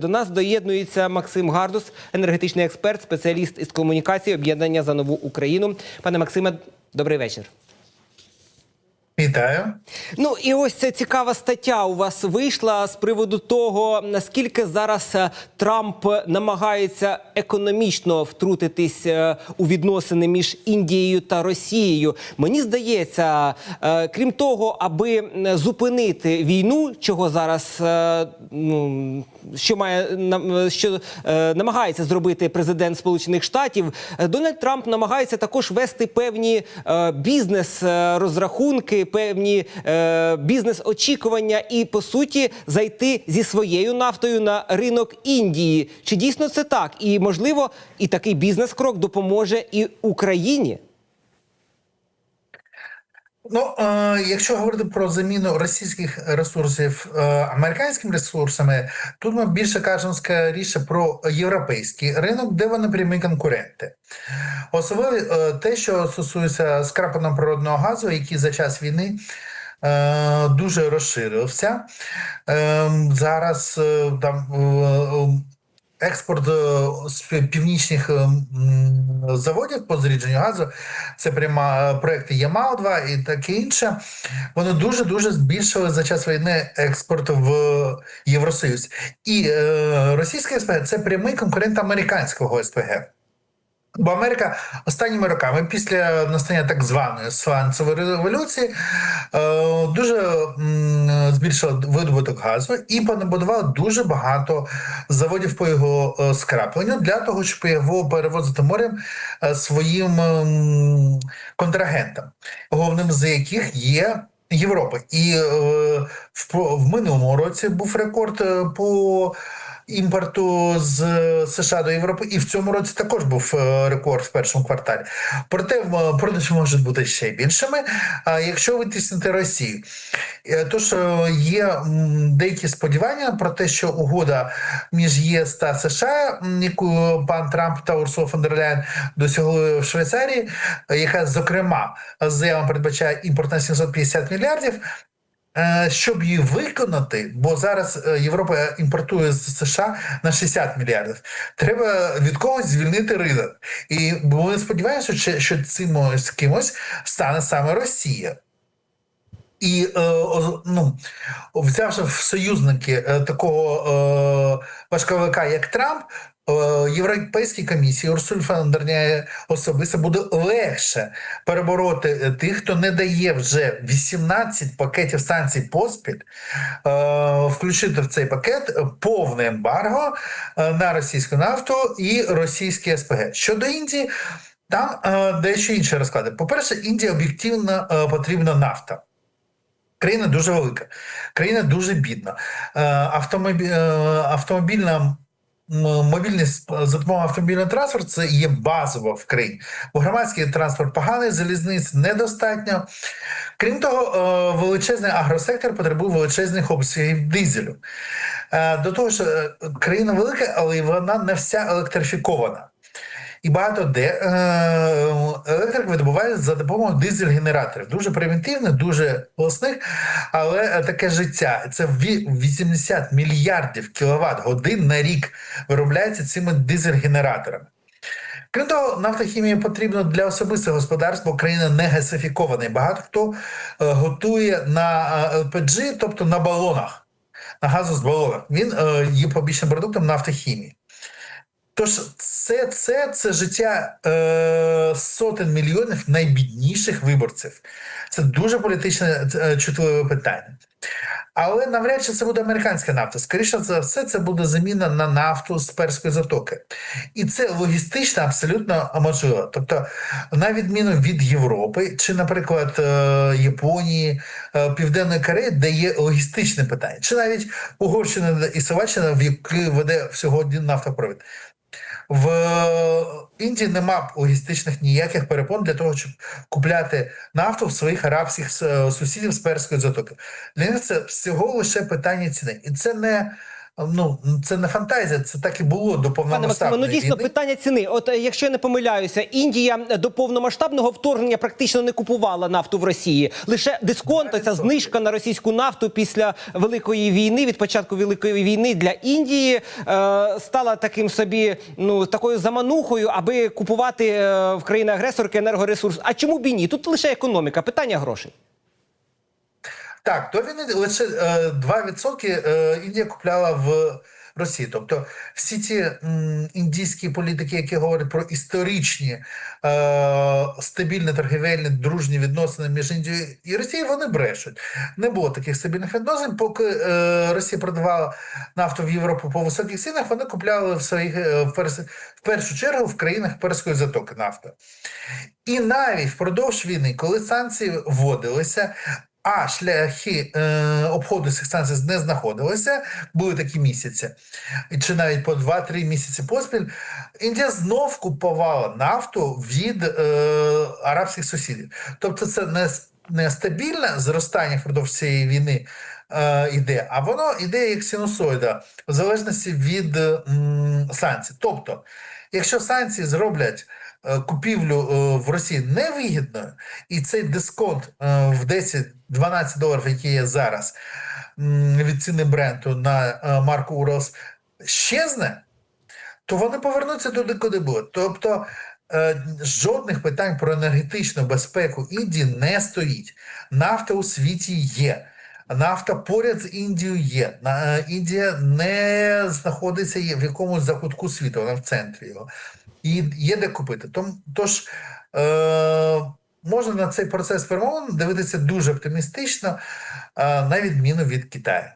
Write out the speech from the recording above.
До нас доєднується Максим Гардус, енергетичний експерт, спеціаліст із комунікації об'єднання за нову Україну. Пане Максиме, добрий вечір. Вітаю. Ну і ось ця цікава стаття у вас вийшла з приводу того, наскільки зараз е, Трамп намагається економічно втрутитись е, у відносини між Індією та Росією. Мені здається, е, крім того, аби зупинити війну, чого зараз ну що має що намагається зробити президент Сполучених Штатів, Дональд Трамп намагається також вести певні бізнес розрахунки, певні е, бізнес очікування і по суті зайти зі своєю нафтою на ринок Індії. Чи дійсно це так? І можливо, і такий бізнес-крок допоможе і Україні. Ну, е, якщо говорити про заміну російських ресурсів е, американськими ресурсами, тут ми більше кажемо скоріше про європейський ринок, де вони прямі конкуренти. Особливо е, те, що стосується скрапленого природного газу, який за час війни. Дуже розширився. Зараз там експорт з північних заводів по зрідженню газу, це прямо е, проекти Ямал 2 і таке інше. Вони дуже дуже збільшили за час війни експорт в Євросоюз. І е, російське СПГ це прямий конкурент американського СПГ. Бо Америка останніми роками, після настання так званої сланцевої революції, е, дуже збільшила видобуток газу і понабудувала дуже багато заводів по його е, скрапленню для того, щоб його перевозити морем е, своїм ем, контрагентам, головним з яких є. Європа, і е, в, в минулому році був рекорд е, по імпорту з США до Європи, і в цьому році також був е, рекорд в першому кварталі. Проте м, продажі можуть бути ще більшими, а якщо витіснити Росію. Е, Тож е, є деякі сподівання про те, що угода між ЄС та США, яку пан Трамп та Урсула фон дер Ляєн досягли в Швейцарії, е, яка зокрема з передбачає імпорт на 750 мільярдів. Е, Щоб її виконати, бо зараз е, Європа імпортує з США на 60 мільярдів. Треба від когось звільнити ринок. І ми сподіваємося, що, цим з кимось стане саме Росія. І е, ну, взявши в союзники такого важковика, як Трамп, Європейській комісії Урсуль фон дер Ляєн особисто буде легше перебороти е, тих, хто не дає вже 18 пакетів санкцій поспіль, е, включити в цей пакет е, повне ембарго е, на російську нафту і російські СПГ. Щодо Індії, там е, дещо інше розклади. По-перше, Індії об'єктивно е, потрібна нафта. Країна дуже велика, країна дуже бідна. Е, Автомобіль, автомобільна мобільність за допомогою автомобільного транспорту це є базово в країні. Бо громадський транспорт поганий, залізниць недостатньо. Крім того, е, величезний агросектор потребує величезних обсягів дизелю. Е, До того ж, е, країна велика, але вона не вся електрифікована. І багато де е, електрик видобувають за допомогою дизель-генераторів. Дуже примітивних, дуже голосних, але е, таке життя. Це 80 мільярдів кіловат годин на рік виробляється цими дизель-генераторами. Крім того, нафтохімія потрібна для особистого господарства, бо країна не гасифікована. Багато хто е, готує на LPG, тобто на балонах, на газу з балонах. Він є побічним продуктом нафтохімії. Тож це, це, це життя е, сотень мільйонів найбідніших виборців. Це дуже політичне е, чутливе питання. Але навряд чи це буде американська нафта. Скоріше за все, це буде заміна на нафту з перської затоки. І це логістично абсолютно можливо. Тобто, на відміну від Європи, чи, наприклад, е, Японії, е, Південної Кореї, де є логістичне питання, чи навіть Угорщина і Словаччина, в які веде всього один нафтопровід. В Індії нема логістичних ніяких перепон для того, щоб купляти нафту в своїх арабських е, сусідів з перської затоки. Для них це всього лише питання ціни. І це не Ну це не фантазія, це так і було до Максиме, ну дійсно питання ціни. От е, якщо я не помиляюся, Індія до повномасштабного вторгнення практично не купувала нафту в Росії. Лише дисконт, ця знижка на російську нафту після великої війни, від початку великої війни для Індії е, стала таким собі ну такою заманухою, аби купувати е, в країни агресорки енергоресурс. А чому б і ні? Тут лише економіка, питання грошей. Так, до війни лише е, 2% е, Індія купляла в Росії. Тобто всі м, індійські політики, які говорять про історичні е, стабільні торгівельні дружні відносини між Індією і Росією, вони брешуть. Не було таких стабільних відносин. Поки е, Росія продавала нафту в Європу по високих цінах, вони купляли в своїх е, перс, в першу чергу в країнах Перської затоки нафту. І навіть впродовж війни, коли санкції вводилися, а шляхи е, обходу цих санкцій не знаходилися, були такі місяці, чи навіть по 2-3 місяці поспіль, Індія знов купувала нафту від е, арабських сусідів. Тобто це не, не стабільне зростання впродовж цієї війни е, іде, а воно іде як синусоїда, в залежності від м, санкцій. Тобто, якщо санкції зроблять е, купівлю е, в Росії невигідною, і цей дисконт е, в 10-12 доларів, який є зараз від ціни бренду на е, марку Уралс, щезне, то вони повернуться туди, куди були. Тобто е, жодних питань про енергетичну безпеку Індії не стоїть. Нафта у світі є. Нафта поряд з Індією є. Е, Індія не знаходиться в якомусь закутку світу, вона в центрі його. І є де купити. Тож е, можна на цей процес перемовин дивитися дуже оптимістично, е, на відміну від Китаю.